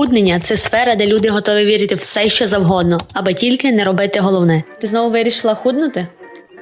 Схуднення це сфера, де люди готові вірити все, що завгодно, аби тільки не робити головне. Ти знову вирішила худнути?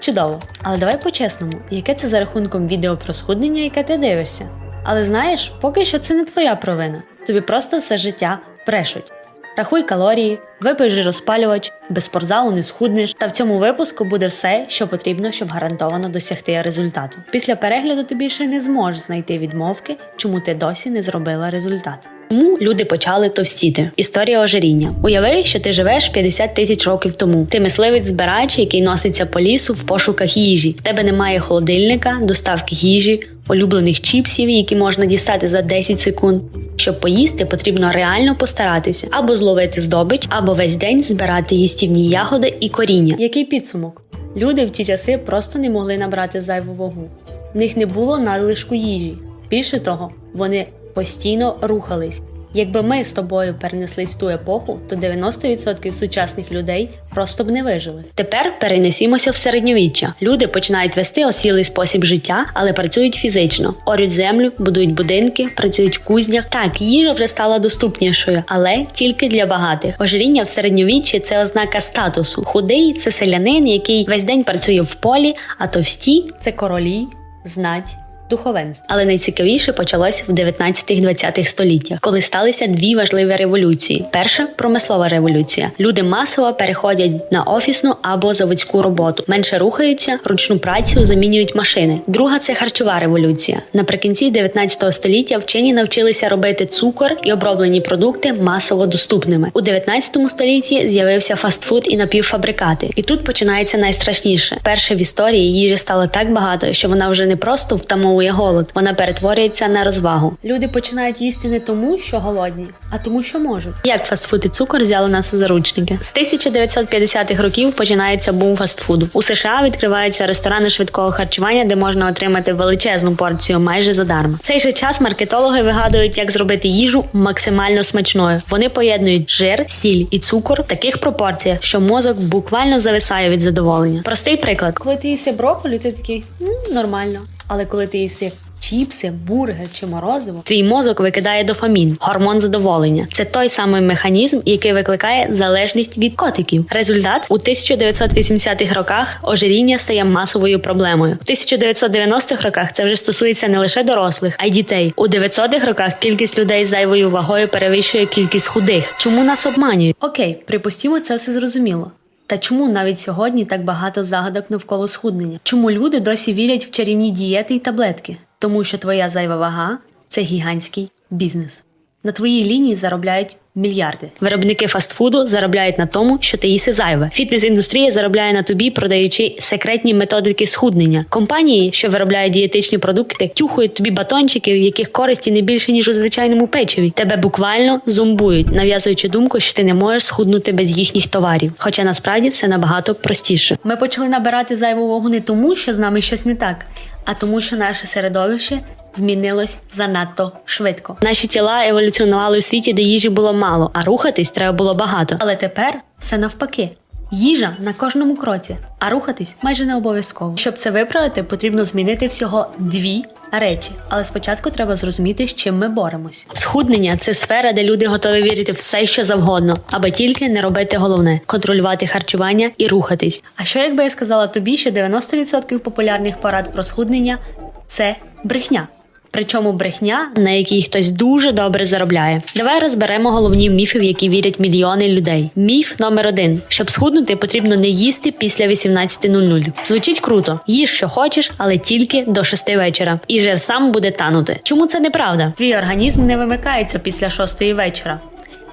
Чудово. Але давай по-чесному, яке це за рахунком відео про схуднення, яке ти дивишся? Але знаєш, поки що це не твоя провина. Тобі просто все життя брешуть. Рахуй калорії, випий жироспалювач, без спортзалу не схуднеш. Та в цьому випуску буде все, що потрібно, щоб гарантовано досягти результату. Після перегляду ти більше не зможеш знайти відмовки, чому ти досі не зробила результат. Тому люди почали товстіти. Історія ожиріння. Уяви, що ти живеш 50 тисяч років тому. Ти мисливець збирач, який носиться по лісу в пошуках їжі. В тебе немає холодильника, доставки їжі, улюблених чіпсів, які можна дістати за 10 секунд. Щоб поїсти, потрібно реально постаратися або зловити здобич, або весь день збирати їстівні ягоди і коріння. Який підсумок? Люди в ті часи просто не могли набрати зайву вагу. В них не було надлишку їжі. Більше того, вони постійно рухались. Якби ми з тобою перенеслись в ту епоху, то 90% сучасних людей просто б не вижили. Тепер перенесімося в середньовіччя. Люди починають вести осілий спосіб життя, але працюють фізично, орють землю, будують будинки, працюють в кузнях. Так, їжа вже стала доступнішою, але тільки для багатих. Ожиріння в середньовіччі це ознака статусу. Худий це селянин, який весь день працює в полі, а товсті це королі, знать духовенство. Але найцікавіше почалося в 19-20 століттях, коли сталися дві важливі революції: перша промислова революція. Люди масово переходять на офісну або заводську роботу, менше рухаються, ручну працю замінюють машини. Друга це харчова революція. Наприкінці 19 століття вчені навчилися робити цукор і оброблені продукти масово доступними. У 19 столітті з'явився фастфуд і напівфабрикати. І тут починається найстрашніше. Перше в історії їжі стало так багато, що вона вже не просто втамовує голод, вона перетворюється на розвагу. Люди починають їсти не тому, що голодні, а тому, що можуть. Як фастфуд і цукор взяли нас у заручники? З 1950-х років починається бум фастфуду. У США відкриваються ресторани швидкого харчування, де можна отримати величезну порцію майже задарма. В цей же час маркетологи вигадують, як зробити їжу максимально смачною. Вони поєднують жир, сіль і цукор в таких пропорціях, що мозок буквально зависає від задоволення. Простий приклад: коли ти їси брокколі, ти такий «М, нормально. Але коли ти їси чіпси, бургер чи морозиво, твій мозок викидає дофамін, гормон задоволення. Це той самий механізм, який викликає залежність від котиків. Результат у 1980-х роках ожиріння стає масовою проблемою. У 1990-х роках це вже стосується не лише дорослих, а й дітей. У 900-х роках кількість людей з зайвою вагою перевищує кількість худих. Чому нас обманюють? Окей, припустімо, це все зрозуміло. Та чому навіть сьогодні так багато загадок навколо схуднення? Чому люди досі вірять в чарівні дієти і таблетки? Тому що твоя зайва вага це гігантський бізнес. На твоїй лінії заробляють мільярди. Виробники фастфуду заробляють на тому, що ти їси зайве. Фітнес-індустрія заробляє на тобі, продаючи секретні методики схуднення. Компанії, що виробляють дієтичні продукти, тюхають тобі батончики, в яких користі не більше ніж у звичайному печиві. Тебе буквально зумбують, нав'язуючи думку, що ти не можеш схуднути без їхніх товарів. Хоча насправді все набагато простіше. Ми почали набирати зайву вагу не тому, що з нами щось не так, а тому, що наше середовище змінилось занадто швидко. Наші тіла еволюціонували у світі, де їжі було мало, а рухатись треба було багато. Але тепер все навпаки. Їжа на кожному кроці, а рухатись майже не обов'язково. Щоб це виправити, потрібно змінити всього дві речі. Але спочатку треба зрозуміти, з чим ми боремось. Схуднення це сфера, де люди готові вірити все, що завгодно, аби тільки не робити головне контролювати харчування і рухатись. А що якби я сказала тобі, що 90% популярних порад про схуднення це брехня? Причому брехня, на якій хтось дуже добре заробляє. Давай розберемо головні міфи, в які вірять мільйони людей. Міф номер один: щоб схуднути, потрібно не їсти після 18.00. Звучить круто, їж що хочеш, але тільки до 6 вечора. І жир сам буде танути. Чому це неправда? Твій організм не вимикається після 6 вечора.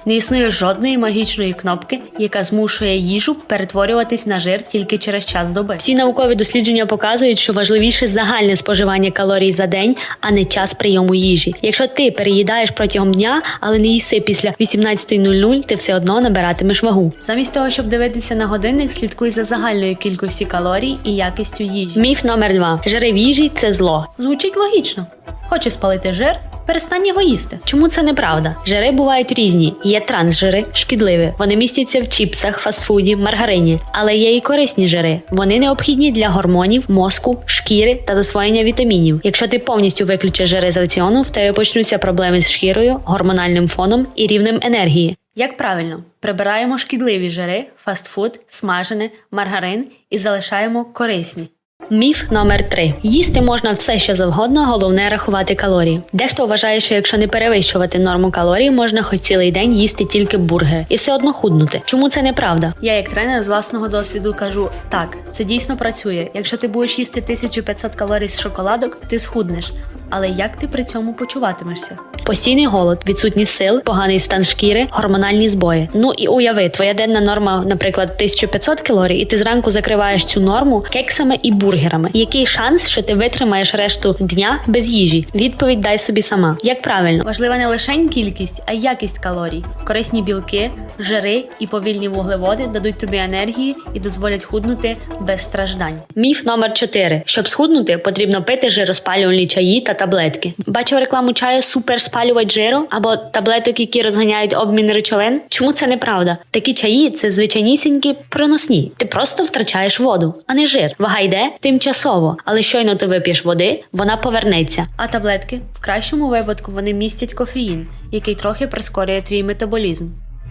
Не існує жодної магічної кнопки, яка змушує їжу перетворюватись на жир тільки через час доби. Всі наукові дослідження показують, що важливіше загальне споживання калорій за день, а не час прийому їжі. Якщо ти переїдаєш протягом дня, але не їси після 18.00, ти все одно набиратимеш вагу. Замість того, щоб дивитися на годинник, слідкуй за загальною кількістю калорій і якістю їжі. Міф номер два: жири в їжі це зло. Звучить логічно. Хочеш спалити жир? Перестань його їсти. Чому це неправда? Жири бувають різні. Є трансжири, шкідливі. Вони містяться в чіпсах, фастфуді, маргарині. Але є і корисні жири. Вони необхідні для гормонів, мозку, шкіри та засвоєння вітамінів. Якщо ти повністю виключиш жири з раціону, в тебе почнуться проблеми з шкірою, гормональним фоном і рівнем енергії. Як правильно, прибираємо шкідливі жири, фастфуд, смажене, маргарин і залишаємо корисні. Міф номер 3. Їсти можна все, що завгодно, головне рахувати калорії. Дехто вважає, що якщо не перевищувати норму калорій, можна хоч цілий день їсти тільки бургери і все одно худнути. Чому це неправда? Я, як тренер з власного досвіду, кажу: так, це дійсно працює. Якщо ти будеш їсти 1500 калорій з шоколадок, ти схуднеш. Але як ти при цьому почуватимешся? Постійний голод, відсутність сил, поганий стан шкіри, гормональні збої. Ну і уяви, твоя денна норма, наприклад, 1500 калорій, і ти зранку закриваєш цю норму кексами і бургерами. Який шанс, що ти витримаєш решту дня без їжі? Відповідь дай собі сама. Як правильно, важлива не лише кількість, а якість калорій. Корисні білки, жири і повільні вуглеводи дадуть тобі енергії і дозволять худнути без страждань. Міф номер 4. Щоб схуднути, потрібно пити жироспалювальні чаї та таблетки. Бачив рекламу чаю суперспалювач жиру або таблеток, які розганяють обмін речовин. Чому це неправда? Такі чаї це звичайнісінькі проносні. Ти просто втрачаєш воду, а не жир. Вага йде тимчасово, але щойно ти вип'єш води, вона повернеться. А таблетки в кращому випадку вони містять кофеїн, який трохи прискорює твій метаболізм.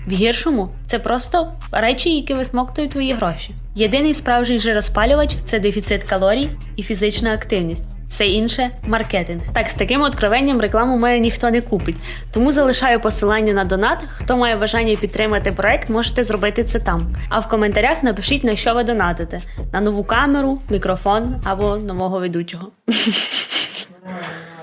В гіршому це просто речі, які висмоктують твої гроші. Єдиний справжній жироспалювач це дефіцит калорій і фізична активність. Все інше маркетинг. Так, з таким откровенням рекламу мене ніхто не купить. Тому залишаю посилання на донат. Хто має бажання підтримати проект, можете зробити це там. А в коментарях напишіть на що ви донатите: на нову камеру, мікрофон або нового ведучого.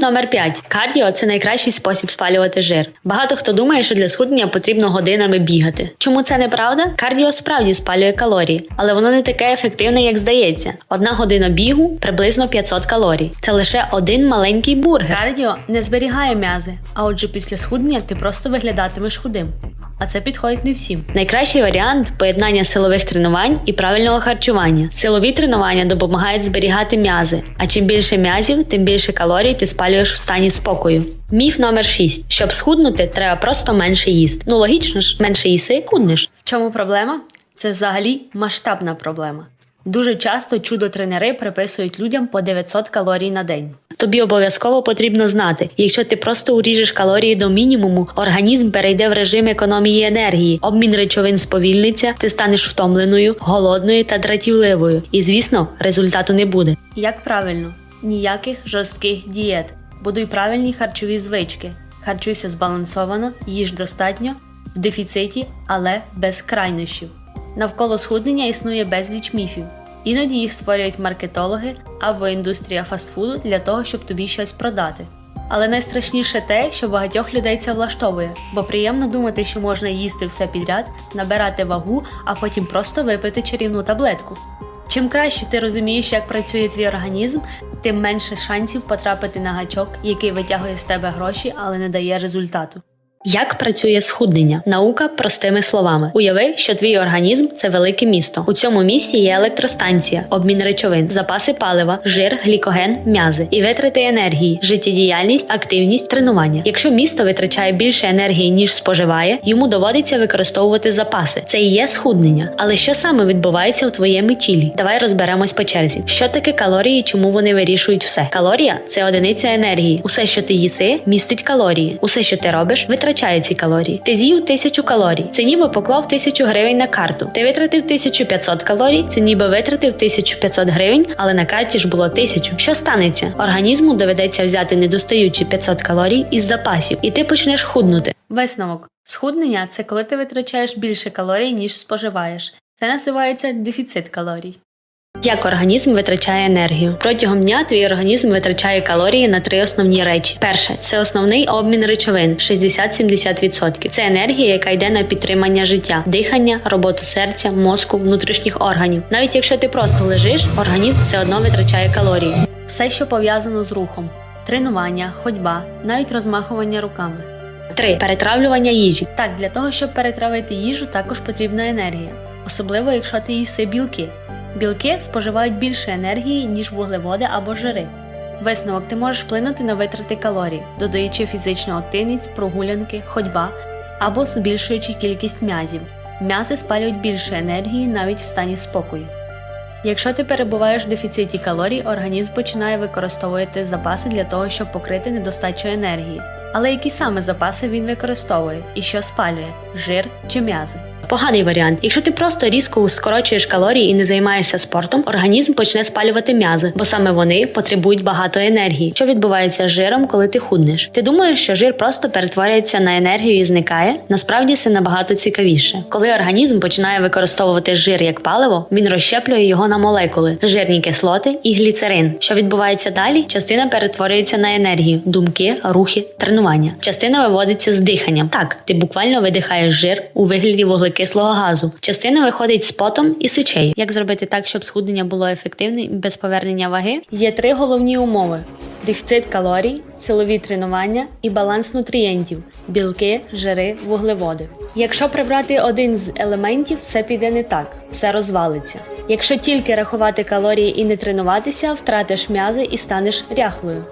Номер 5. Кардіо це найкращий спосіб спалювати жир. Багато хто думає, що для схуднення потрібно годинами бігати. Чому це неправда? Кардіо справді спалює калорії, але воно не таке ефективне, як здається. Одна година бігу приблизно 500 калорій. Це лише один маленький бургер. Кардіо не зберігає м'язи, а отже, після схуднення ти просто виглядатимеш худим. А це підходить не всім. Найкращий варіант поєднання силових тренувань і правильного харчування. Силові тренування допомагають зберігати м'язи. А чим більше м'язів, тим більше калорій ти спалюєш у стані спокою. Міф номер 6. Щоб схуднути, треба просто менше їсти. Ну логічно ж, менше їси, худнеш. В чому проблема? Це взагалі масштабна проблема. Дуже часто чудо-тренери приписують людям по 900 калорій на день. Тобі обов'язково потрібно знати, якщо ти просто уріжеш калорії до мінімуму, організм перейде в режим економії енергії, обмін речовин сповільниться, ти станеш втомленою, голодною та дратівливою. І звісно, результату не буде. Як правильно, ніяких жорстких дієт. Будуй правильні харчові звички. Харчуйся збалансовано, їж достатньо, в дефіциті, але без крайнощів. Навколо схуднення існує безліч міфів. Іноді їх створюють маркетологи або індустрія фастфуду для того, щоб тобі щось продати. Але найстрашніше те, що багатьох людей це влаштовує, бо приємно думати, що можна їсти все підряд, набирати вагу, а потім просто випити чарівну таблетку. Чим краще ти розумієш, як працює твій організм, тим менше шансів потрапити на гачок, який витягує з тебе гроші, але не дає результату. Як працює схуднення? Наука простими словами. Уяви, що твій організм це велике місто. У цьому місті є електростанція, обмін речовин, запаси палива, жир, глікоген, м'язи і витрати енергії, життєдіяльність, активність, тренування. Якщо місто витрачає більше енергії ніж споживає, йому доводиться використовувати запаси. Це і є схуднення. Але що саме відбувається у твоєму тілі? Давай розберемось по черзі. Що таке калорії? Чому вони вирішують все? Калорія це одиниця енергії. Усе, що ти їси, містить калорії. Усе, що ти робиш, витрачає ці калорії. Ти з'їв тисячу калорій. Це ніби поклав тисячу гривень на карту. Ти витратив 1500 калорій. Це ніби витратив 1500 гривень, але на карті ж було тисячу. Що станеться? Організму доведеться взяти недостаючі 500 калорій із запасів, і ти почнеш худнути. Висновок: схуднення це коли ти витрачаєш більше калорій, ніж споживаєш. Це називається дефіцит калорій. Як організм витрачає енергію? Протягом дня твій організм витрачає калорії на три основні речі. Перше це основний обмін речовин 60-70%. Це енергія, яка йде на підтримання життя, дихання, роботу серця, мозку, внутрішніх органів. Навіть якщо ти просто лежиш, організм все одно витрачає калорії. Все, що пов'язано з рухом: тренування, ходьба, навіть розмахування руками. 3. Перетравлювання їжі. Так, для того, щоб перетравити їжу, також потрібна енергія, особливо якщо ти їси білки. Білки споживають більше енергії, ніж вуглеводи або жири. Висновок ти можеш вплинути на витрати калорій, додаючи фізичну активність, прогулянки, ходьба або збільшуючи кількість м'язів. М'язи спалюють більше енергії навіть в стані спокою. Якщо ти перебуваєш в дефіциті калорій, організм починає використовувати запаси для того, щоб покрити недостачу енергії. Але які саме запаси він використовує і що спалює жир чи м'язи? Поганий варіант. Якщо ти просто різко скорочуєш калорії і не займаєшся спортом, організм почне спалювати м'язи, бо саме вони потребують багато енергії. Що відбувається з жиром, коли ти худнеш? Ти думаєш, що жир просто перетворюється на енергію і зникає? Насправді це набагато цікавіше. Коли організм починає використовувати жир як паливо, він розщеплює його на молекули, жирні кислоти і гліцерин. Що відбувається далі? Частина перетворюється на енергію, думки, рухи, тренування. Частина виводиться з диханням. Так, ти буквально видихаєш жир у вигляді вуглекислого газу. Частина виходить з потом і сечею. Як зробити так, щоб схуднення було ефективним і без повернення ваги? Є три головні умови: дефіцит калорій, силові тренування і баланс нутрієнтів білки, жири, вуглеводи. Якщо прибрати один з елементів, все піде не так, все розвалиться. Якщо тільки рахувати калорії і не тренуватися, втратиш м'язи і станеш ряхлою.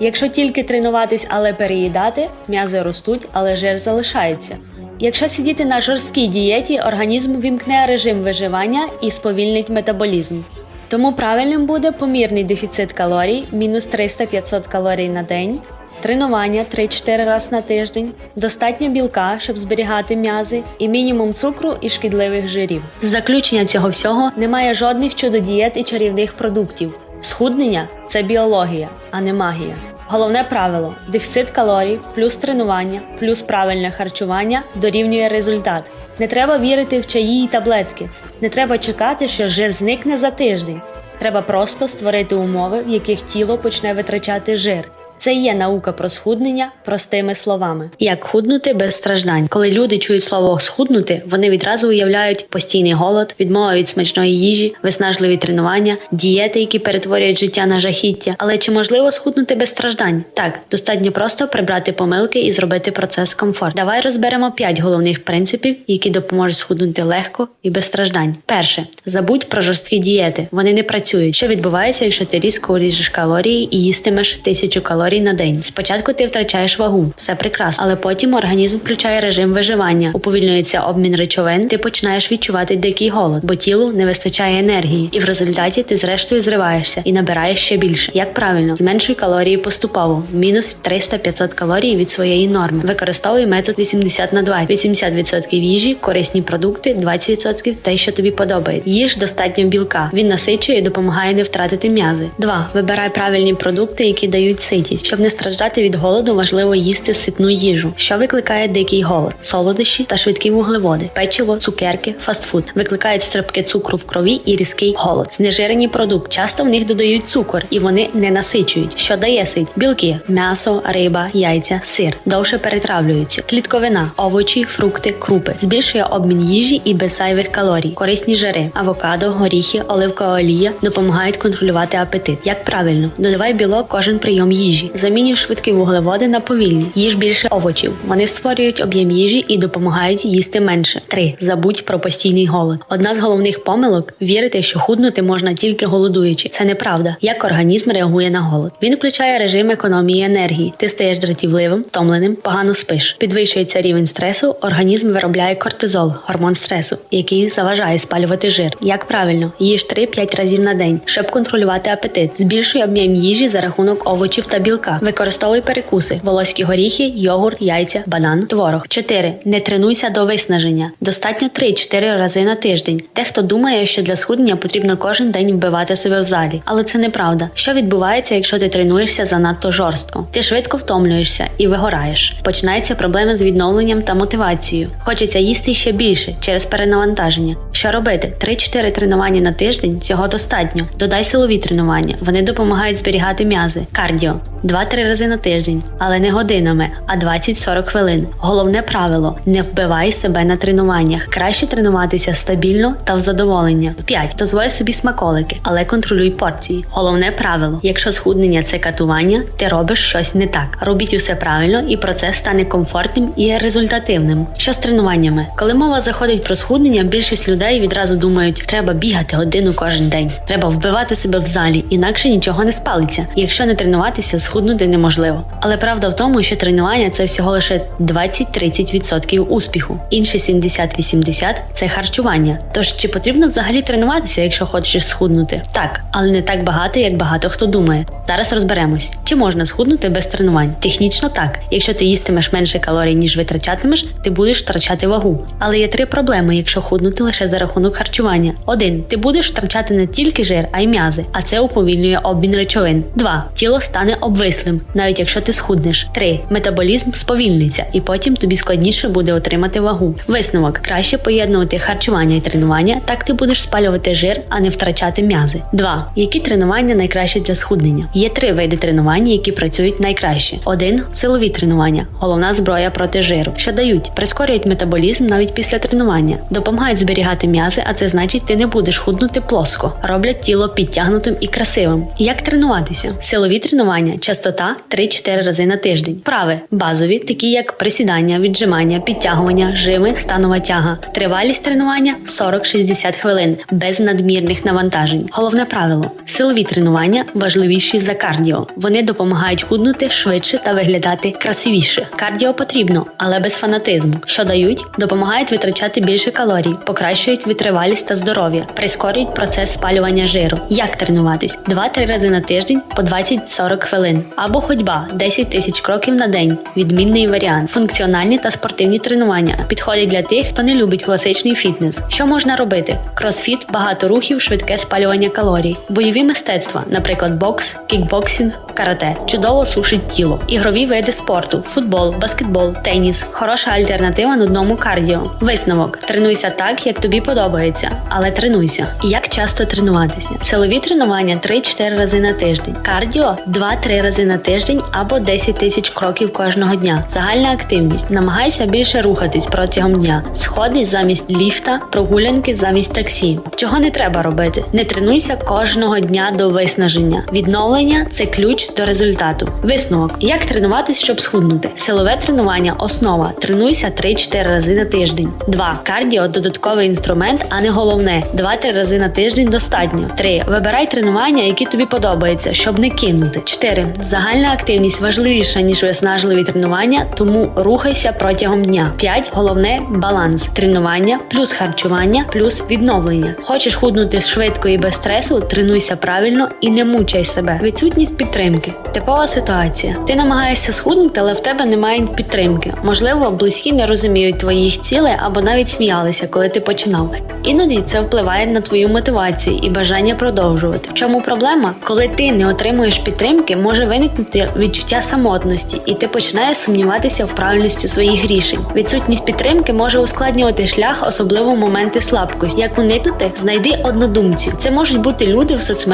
Якщо тільки тренуватись, але переїдати, м'язи ростуть, але жир залишається. Якщо сидіти на жорсткій дієті, організм вімкне режим виживання і сповільнить метаболізм. Тому правильним буде помірний дефіцит калорій, мінус 300-500 калорій на день, тренування 3-4 рази на тиждень, достатньо білка, щоб зберігати м'язи, і мінімум цукру і шкідливих жирів. З заключення цього всього немає жодних чудодієт і чарівних продуктів. Схуднення це біологія, а не магія. Головне правило: дефіцит калорій, плюс тренування, плюс правильне харчування дорівнює результат. Не треба вірити в чаї й таблетки. Не треба чекати, що жир зникне за тиждень. Треба просто створити умови, в яких тіло почне витрачати жир. Це є наука про схуднення простими словами. Як худнути без страждань. Коли люди чують слово схуднути, вони відразу уявляють постійний голод, відмова від смачної їжі, виснажливі тренування, дієти, які перетворюють життя на жахіття. Але чи можливо схуднути без страждань? Так, достатньо просто прибрати помилки і зробити процес комфорт. Давай розберемо п'ять головних принципів, які допоможуть схуднути легко і без страждань. Перше, забудь про жорсткі дієти. Вони не працюють. Що відбувається, якщо ти різко уріжеш калорії і їстимеш тисячу калорій на день? Спочатку ти втрачаєш вагу, все прекрасно, але потім організм включає режим виживання, уповільнюється обмін речовин, ти починаєш відчувати дикий голод, бо тілу не вистачає енергії, і в результаті ти зрештою зриваєшся і набираєш ще більше. Як правильно, зменшуй калорії поступово, мінус 300-500 калорій від своєї норми. Використовуй метод 80 на 2. 80% їжі, корисні продукти, 20% те, що тобі подобається. Їж достатньо білка. Він насичує і допомагає не втратити м'язи. 2. Вибирай правильні продукти, які дають ситість. Щоб не страждати від голоду, важливо їсти ситну їжу, що викликає дикий голод, солодощі та швидкі вуглеводи, печиво, цукерки, фастфуд викликають стрибки цукру в крові і різкий голод. Знежирені продукти часто в них додають цукор і вони не насичують, що дає сить. Білки, м'ясо, риба, яйця, сир довше перетравлюються. Клітковина, овочі, фрукти, крупи збільшує обмін їжі і без зайвих калорій. Корисні жири, авокадо, горіхи, оливкова олія допомагають контролювати апетит. Як правильно, додавай білок кожен прийом їжі. Замінюй швидкі вуглеводи на повільні. Їж більше овочів. Вони створюють об'єм їжі і допомагають їсти менше. 3. Забудь про постійний голод. Одна з головних помилок вірити, що худнути можна тільки голодуючи. Це неправда. Як організм реагує на голод? Він включає режим економії енергії. Ти стаєш дратівливим, втомленим, погано спиш. Підвищується рівень стресу. Організм виробляє кортизол, гормон стресу, який заважає спалювати жир. Як правильно, їж 3-5 разів на день, щоб контролювати апетит. Збільшуй об'єм їжі за рахунок овочів та білка. Використовуй перекуси, волоські горіхи, йогурт, яйця, банан, творог. 4. Не тренуйся до виснаження. Достатньо 3-4 рази на тиждень. Дехто думає, що для схуднення потрібно кожен день вбивати себе в залі, але це неправда. Що відбувається, якщо ти тренуєшся занадто жорстко? Ти швидко втомлюєшся і вигораєш. Починаються проблеми з відновленням та мотивацією. Хочеться їсти ще більше через перенавантаження. Що робити? 3-4 тренування на тиждень цього достатньо. Додай силові тренування. Вони допомагають зберігати м'язи. Кардіо 2-3 рази на тиждень, але не годинами, а 20-40 хвилин. Головне правило: не вбивай себе на тренуваннях. Краще тренуватися стабільно та в задоволення. 5. Дозволь собі смаколики, але контролюй порції. Головне правило: якщо схуднення це катування, ти робиш щось не так. Робіть усе правильно, і процес стане комфортним і результативним. Що з тренуваннями? Коли мова заходить про схуднення, більшість людей відразу думають, треба бігати годину кожен день, треба вбивати себе в залі, інакше нічого не спалиться. Якщо не тренуватися, схуднути неможливо. Але правда в тому, що тренування це всього лише 20-30% успіху. Інші 70-80% – це харчування. Тож чи потрібно взагалі тренуватися, якщо хочеш схуднути? Так, але не так багато, як багато хто думає. Зараз розберемось, чи можна схуднути без тренувань. Технічно так. Якщо ти їстимеш менше калорій, ніж витрачатимеш, ти будеш втрачати вагу. Але є три проблеми, якщо худнути лише за рахунок харчування. Один ти будеш втрачати не тільки жир, а й м'язи, а це уповільнює обмін речовин. Два тіло стане обвислим, навіть якщо ти схуднеш. Три метаболізм сповільниться, і потім тобі складніше буде отримати вагу. Висновок краще поєднувати харчування і тренування, так ти будеш спалювати жир, а не втрачати м'язи. 2. Які тренування найкраще для схуднення? Є три види тренування, які працюють найкраще. Один силові тренування, головна зброя проти жиру, що дають, прискорюють метаболізм навіть після тренування, допомагають зберігати м'язи, а це значить, ти не будеш худнути плоско, роблять тіло підтягнутим і красивим. Як тренуватися? Силові тренування, частота 3-4 рази на тиждень. Вправи базові, такі як присідання, віджимання, підтягування, жими, станова тяга. Тривалість тренування 40-60 хвилин без надмірних навантажень. Головне правило: силові тренування важливіші за кардіо. Вони допомагають худнути швидше та виглядати красивіше. Кардіо потрібно, але без фанатизму. Що дають? Допомагають витрачати більше калорій, покращують витривалість та здоров'я, прискорюють процес спалювання жиру. Як тренуватись? 2-3 рази на тиждень по 20-40 хвилин. Або ходьба 10 тисяч кроків на день. Відмінний варіант. Функціональні та спортивні тренування підходять для тих, хто не любить класичний фітнес. Що можна робити? Кросфіт, багато рухів, швидке спалювання калорій, бойові мистецтва, наприклад, бокс, кікбоксинг, карате, чудово сушить тіло, ігрові види спорту, футбол, баскетбол, теніс, хороша альтернатива нудному кардіо. Висновок: тренуйся так, як тобі подобається, але тренуйся. Як часто тренуватися? Силові тренування 3-4 рази на тиждень, кардіо 2-3 рази на тиждень або 10 тисяч кроків кожного дня. Загальна активність. Намагайся більше рухатись протягом дня. Сходи замість ліфта, прогулянки замість таксі. Чого не треба робити? Не тренуйся кожного дня до виснаження. Відновлення це ключ до результату. Висновок: як тренуватись, щоб схуднути? Силове тренування основа. Тренуйся 3-4 рази на тиждень. 2. Кардіо додатковий інструмент, а не головне. 2-3 рази на тиждень достатньо. 3. Вибирай тренування, які тобі подобаються, щоб не кинути. 4. Загальна активність важливіша ніж виснажливі тренування, тому рухайся протягом дня. 5. Головне баланс. Тренування плюс харчування плюс відновлення. Хочеш худнути швидко і без стресу, тренуйся правильно і не мучай себе. Відсутність підтримки. Типова ситуація. Ти намагаєшся схуднути, але в тебе немає підтримки. Можливо, близькі не розуміють твоїх цілей або навіть сміялися, коли ти починав. Іноді це впливає на твою мотивацію і бажання продовжувати. В чому проблема? Коли ти не отримуєш підтримки, може виникнути відчуття самотності, і ти починаєш сумніватися в правильності своїх рішень. Відсутність підтримки може ускладнювати шлях, особливо моменти слабкості. Як уникнути? Знайди однодумців. Це можуть бути люди в соцмережах,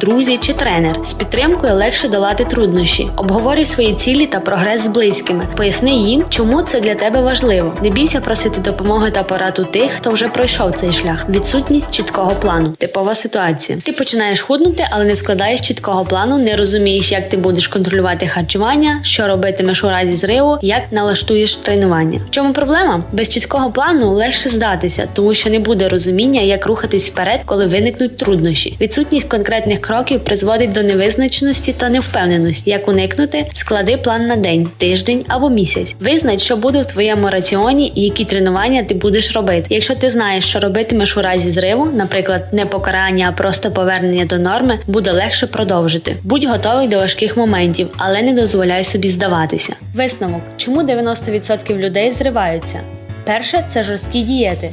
друзі чи тренер. З підтримкою легше долати труднощі. Обговорюй свої цілі та прогрес з близькими. Поясни їм, чому це для тебе важливо. Не бійся просити допомоги та порад у тих, хто вже пройшов цей шлях. Відсутність чіткого плану. Типова ситуація. Ти починаєш худнути, але не складаєш чіткого плану, не розумієш, як ти будеш контролювати харчування, що робитимеш у разі зриву, як налаштуєш тренування. В чому проблема? Без чіткого плану легше здатися, тому що не буде розуміння, як рухатись вперед, коли виникнуть труднощі. Відсутність конкретних кроків призводить до невизначеності та невпевненості. Як уникнути, склади план на день, тиждень або місяць. Визнач, що буде в твоєму раціоні і які тренування ти будеш робити. Якщо ти знаєш, що робитимеш у разі зриву, наприклад, не покарання, а просто повернення до норми, буде легше продовжити. Будь готовий до важких моментів, але не дозволяй собі здаватися. Висновок: чому 90% людей зриваються? Перше це жорсткі дієти,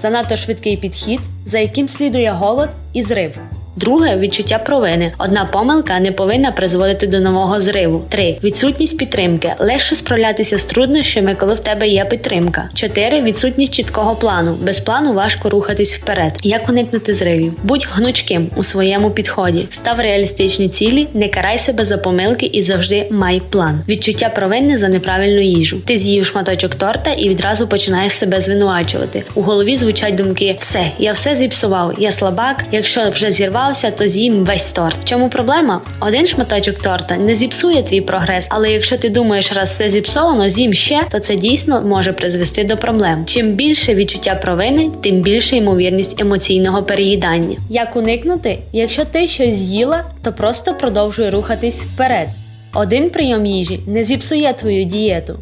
занадто швидкий підхід, за яким слідує голод і зрив. Друге відчуття провини. Одна помилка не повинна призводити до нового зриву. 3. Відсутність підтримки. Легше справлятися з труднощами, коли в тебе є підтримка. 4. Відсутність чіткого плану. Без плану важко рухатись вперед. Як уникнути зривів? Будь гнучким у своєму підході. Став реалістичні цілі, не карай себе за помилки і завжди май план. Відчуття провини за неправильну їжу. Ти з'їв шматочок торта і відразу починаєш себе звинувачувати. У голові звучать думки: все, я все зіпсував, я слабак. Якщо вже зірвав тренувався, то з'їм весь торт. Чому проблема? Один шматочок торта не зіпсує твій прогрес, але якщо ти думаєш, раз все зіпсовано, з'їм ще, то це дійсно може призвести до проблем. Чим більше відчуття провини, тим більше ймовірність емоційного переїдання. Як уникнути? Якщо ти щось з'їла, то просто продовжуй рухатись вперед. Один прийом їжі не зіпсує твою дієту.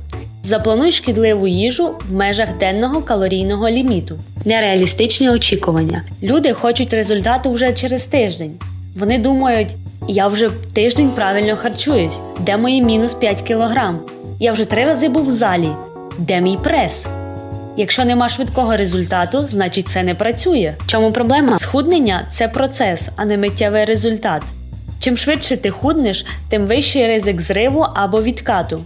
Заплануй шкідливу їжу в межах денного калорійного ліміту. Нереалістичні очікування. Люди хочуть результату вже через тиждень. Вони думають, я вже тиждень правильно харчуюсь, де мої мінус 5 кілограм? Я вже три рази був в залі. Де мій прес? Якщо нема швидкого результату, значить це не працює. Чому проблема? Схуднення це процес, а не миттєвий результат. Чим швидше ти худнеш, тим вищий ризик зриву або відкату.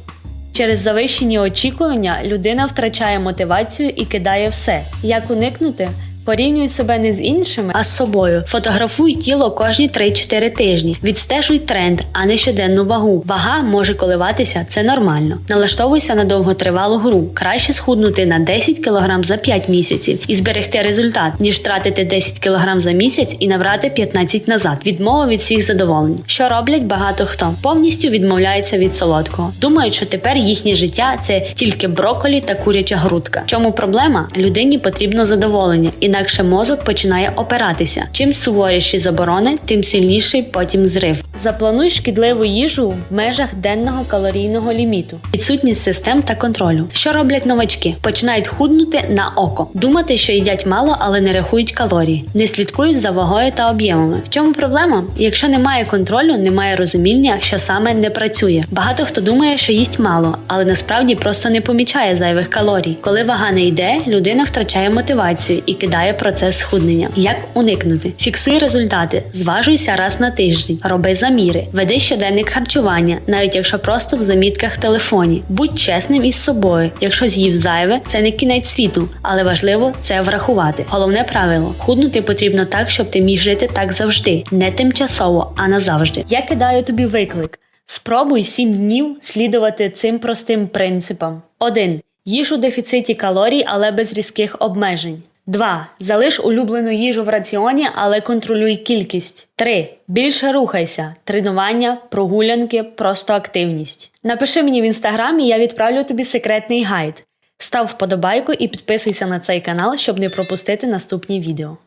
Через завищені очікування людина втрачає мотивацію і кидає все. Як уникнути? Порівнюй себе не з іншими, а з собою. Фотографуй тіло кожні 3-4 тижні. Відстежуй тренд, а не щоденну вагу. Вага може коливатися, це нормально. Налаштовуйся на довготривалу гру. Краще схуднути на 10 кг за 5 місяців і зберегти результат, ніж втратити 10 кг за місяць і набрати 15 назад. Відмова від всіх задоволень. Що роблять багато хто повністю відмовляється від солодкого. Думають, що тепер їхнє життя це тільки броколі та куряча грудка. Чому проблема? Людині потрібно задоволення, інакше мозок починає опиратися. Чим суворіші заборони, тим сильніший потім зрив. Заплануй шкідливу їжу в межах денного калорійного ліміту. Відсутність систем та контролю. Що роблять новачки? Починають худнути на око, думати, що їдять мало, але не рахують калорії, не слідкують за вагою та об'ємами. В чому проблема? Якщо немає контролю, немає розуміння, що саме не працює. Багато хто думає, що їсть мало, але насправді просто не помічає зайвих калорій. Коли вага не йде, людина втрачає мотивацію і кидає процес схуднення. Як уникнути? Фіксуй результати, зважуйся раз на тиждень, роби заміри, веди щоденник харчування, навіть якщо просто в замітках телефоні. Будь чесним із собою. Якщо з'їв зайве, це не кінець світу, але важливо це врахувати. Головне правило: худнути потрібно так, щоб ти міг жити так завжди, не тимчасово, а назавжди. Я кидаю тобі виклик. Спробуй 7 днів слідувати цим простим принципам. 1. Їж у дефіциті калорій, але без різких обмежень. 2. Залиш улюблену їжу в раціоні, але контролюй кількість. 3. Більше рухайся. Тренування, прогулянки, просто активність. Напиши мені в інстаграмі, я відправлю тобі секретний гайд. Став вподобайку і підписуйся на цей канал, щоб не пропустити наступні відео.